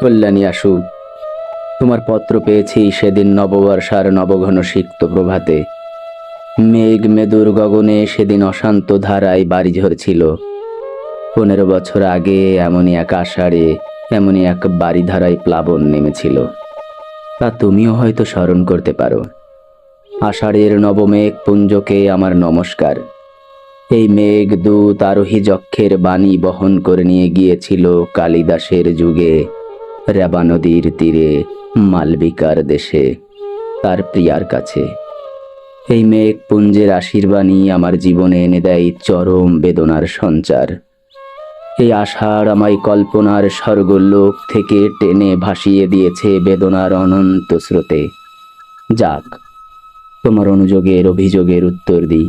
কল্যাণী আসু তোমার পত্র পেয়েছি সেদিন নববর্ষার নবঘন সিক্ত প্রভাতে। মেঘ মেদুর গগনে সেদিন অশান্ত ধারায় বাড়ি ঝরছিল। পনেরো বছর আগে এমনই এক আষাঢ়ে, এমনই এক বাড়ি ধারায় প্লাবন নেমেছিল। তা তুমিও হয়তো স্মরণ করতে পারো। আষাঢ়ের নবমেঘ পুঞ্জকে আমার নমস্কার। এই মেঘ দূত আরোহী যক্ষের বাণী বহন করে নিয়ে গিয়েছিল কালিদাসের যুগে। রেবা নদীর তীরে মালবিকার দেশে, তার প্রিয়ার কাছে। এই মেঘ পুঞ্জের আশীর্বাণী আমার জীবনে এনে দেয় চরম বেদনার সঞ্চার। এই আষাঢ় আমায় কল্পনার স্বর্গলোক থেকে টেনে ভাসিয়ে দিয়েছে বেদনার অনন্ত স্রোতে। যাক, তোমার অনুযোগের অভিযোগের উত্তর দিই।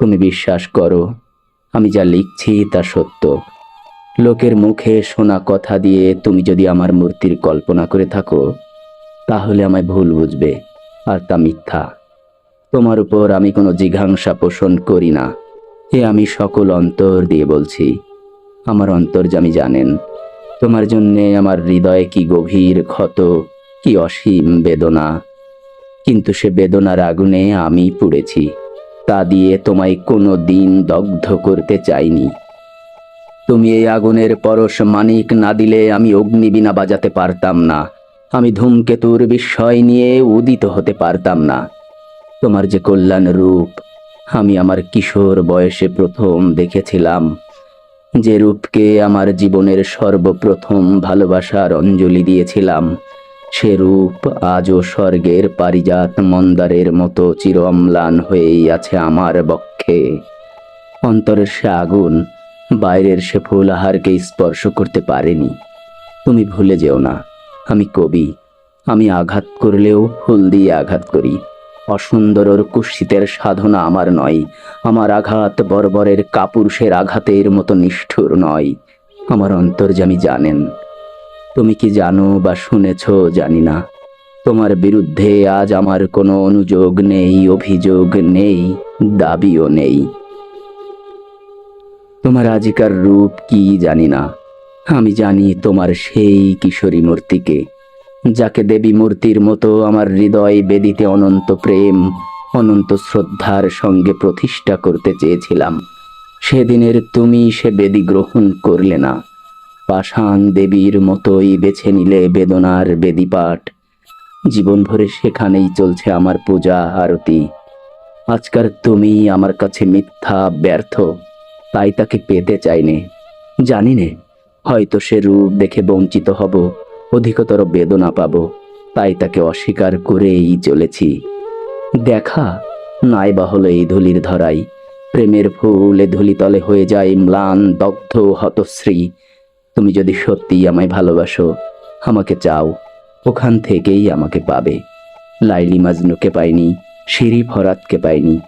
তুমি বিশ্বাস করো, আমি যা লিখছি তা সত্য। লোকের মুখে শোনা কথা দিয়ে তুমি যদি আমার মূর্তির কল্পনা করে থাকো, তাহলে আমায় ভুল বুঝবে আর তা মিথ্যা। তোমার উপর আমি কোনো জিঘাংসা পোষণ করি না। এ আমি সকল অন্তর দিয়ে বলছি। আমার অন্তর্জামী জানেন। তোমার জন্যে আমার হৃদয়ে কি গভীর ক্ষত, কি অসীম বেদনা। কিন্তু সে বেদনার আগুনে আমি পুড়েছি। তা দিয়ে তোমায় কোনো দিন দগ্ধ করতে চাইনি। তুমি এই আগুনের পরশ মানিক না দিলে আমি অগ্নিবীণা বাজাতে পারতাম না। আমি ধূমকেতুর বিস্ময় নিয়ে উদিত হতে পারতাম না। তোমার যে কল্যাণ রূপ, আমি আমার কিশোর বয়সে প্রথম দেখেছিলাম। যে রূপকে আমার জীবনের সর্বপ্রথম ভালোবাসার অঞ্জলি দিয়েছিলাম, সে রূপ আজও স্বর্গের পারিজাত মন্দারের মতো চির অম্লান হয়েই আছে আমার বক্ষে। অন্তরের সে আগুন বাইরের সে ফুলাহারকে স্পর্শ করতে পারেনি। তুমি ভুলে যেও না, আমি কবি। আমি আঘাত করলেও ফুল দিয়ে আঘাত করি। অসুন্দরর কুৎসিতের সাধনা আমার নয়। আমার আঘাত বর্বরের কাপুরুষের আঘাতের মতো নিষ্ঠুর নয়। আমার অন্তর্জামী জানেন। তুমি কি জানো বা শুনেছ জানি না। তোমার বিরুদ্ধে আজ আমার কোনো অনুযোগ নেই, অভিযোগ নেই, দাবিও নেই। তোমার আজিকার রূপ কি জানি না। আমি জানি তোমার সেই কিশোরী মূর্তিকে, যাকে দেবী মূর্তির মতো আমার হৃদয় বেদিতে অনন্ত প্রেম, অনন্ত শ্রদ্ধার সঙ্গে প্রতিষ্ঠা করতে চেয়েছিলাম। সেদিনের তুমি সে বেদি গ্রহণ করলে না। পাষাণ দেবীর মতোই বেছে নিলে বেদনার বেদিপাঠ। জীবন ভরে সেখানেই চলছে আমার পূজা আরতি। আজকার তুমি আমার কাছে মিথ্যা ব্যর্থ। তাই তাকে পেতে চাইনে। জানি নে, হয়তো সে রূপ দেখে বঞ্চিত হব, অধিকতর বেদনা পাব, তাই তাকে অস্বীকার করেই চলেছি। দেখা নাই বা হলো এই ধুলির ধরাই। প্রেমের ফুল ধুলিতলে হয়ে যায় ম্লান, দগ্ধ, হতশ্রী। তুমি যদি সত্যিই আমায় ভালোবাসো, আমাকে চাও, ওখান থেকেই আমাকে পাবে। লাইলি মাজনুকে পাইনি শিরি ফরাতকে পাইনি।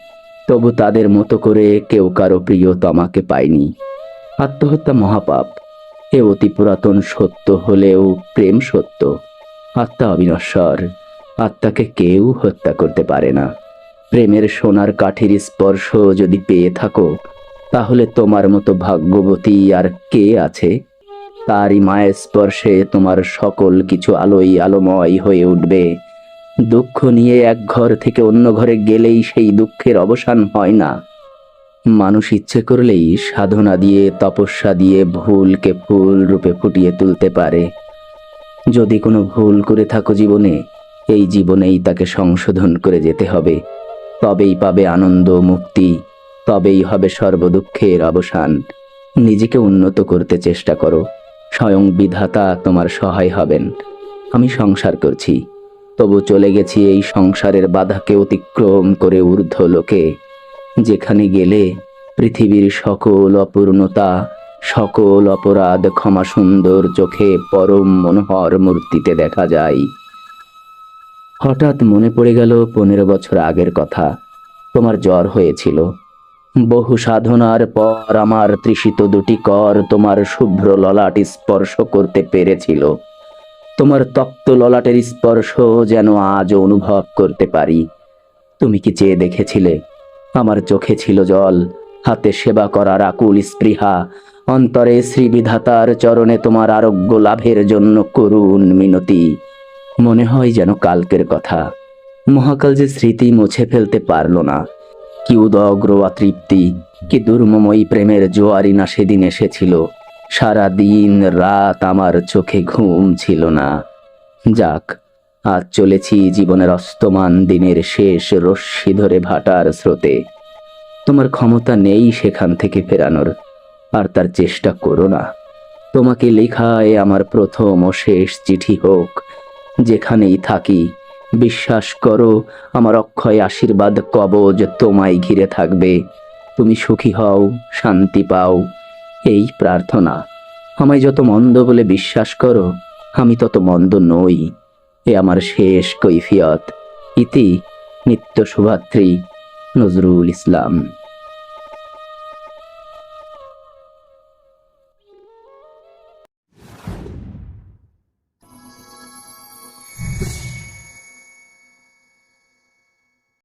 তবু তাদের মতো করে কেউ কারও প্রিয় প্রিয়তমাকে পায়নি। আত্মহত্যা মহাপাপ, এ অতি পুরাতন সত্য হলেও প্রেম সত্য। আত্মা অবিনশ্বর, আত্মাকে কেউ হত্যা করতে পারে না। প্রেমের সোনার কাঠির স্পর্শ যদি পেয়ে থাকো, তাহলে তোমার মতো ভাগ্যবতী আর কে আছে? তারই মায়ের স্পর্শে তোমার সকল কিছু আলোই আলোময় হয়ে উঠবে। দুঃখ নিয়ে এক ঘর থেকে অন্য ঘরে গেলেই সেই দুঃখের অবসান হয় না। মানুষ ইচ্ছে করলেই সাধনা দিয়ে, তপস্যা দিয়ে ভুলকে ফুল রূপে ফুটিয়ে তুলতে পারে। যদি কোনো ভুল করে থাকো জীবনে, এই জীবনেই তাকে সংশোধন করে যেতে হবে। তবেই পাবে আনন্দ, মুক্তি, তবেই হবে সর্বদুঃখের অবসান। নিজেকে উন্নত করতে চেষ্টা করো। স্বয়ং বিধাতা তোমার সহায় হবেন। আমি সংসার করছি। তবু চলে গেছি এই সংসারের বাধাকে অতিক্রম করে ঊর্ধ্ব লোকে। যেখানে গেলে পৃথিবীর সকল অপূর্ণতা, সকল অপরাধ ক্ষমা সুন্দর চোখে পরম মনোহর মূর্তিতে দেখা যায়। হঠাৎ মনে পড়ে গেল পনেরো বছর আগের কথা। তোমার জ্বর হয়েছিল। বহু সাধনার পর আমার তৃষিত দুটি কর তোমার শুভ্র ললাট স্পর্শ করতে পেরেছিল। তোমার তপ্ত ললাটের স্পর্শ যেন আজ অনুভব করতে পারি। তুমি কি চেয়ে দেখেছিলে? আমার চোখে ছিল জল, হাতে সেবা করার আকুল স্পৃহা। অন্তরে শ্রীবিধাতার চরণে তোমার আরোগ্য লাভের জন্য করুণ মিনতি। মনে হয় যেন কালকের কথা। মহাকাল যে স্মৃতি মুছে ফেলতে পারল না। কি উদগ্র তৃপ্তি কি দুর্মময়ী প্রেমের জোয়ারি না সেদিন এসেছিল। সারা দিন রাত আমার চোখে ঘুম ছিল না। যাক, আজ চলেছি জীবনের অস্তমান দিনের শেষ রশ্মি ধরে ভাটার স্রোতে। তোমার ক্ষমতা নেই সেখান থেকে ফেরানোর, আর তার চেষ্টা করো না। তোমাকে লেখায় আমার প্রথম ও শেষ চিঠি হোক। যেখানেই থাকি, বিশ্বাস করো, আমার অক্ষয় আশীর্বাদ কবজ তোমায় ঘিরে থাকবে। তুমি সুখী হও, শান্তি পাও। এই প্রার্থনা। আমায় যত মন্দ বলে বিশ্বাস করো, আমি তত মন্দ নই। এ আমার শেষ কৈফিয়ত। ইতি নিত্য শুভাত্রী নজরুল ইসলাম।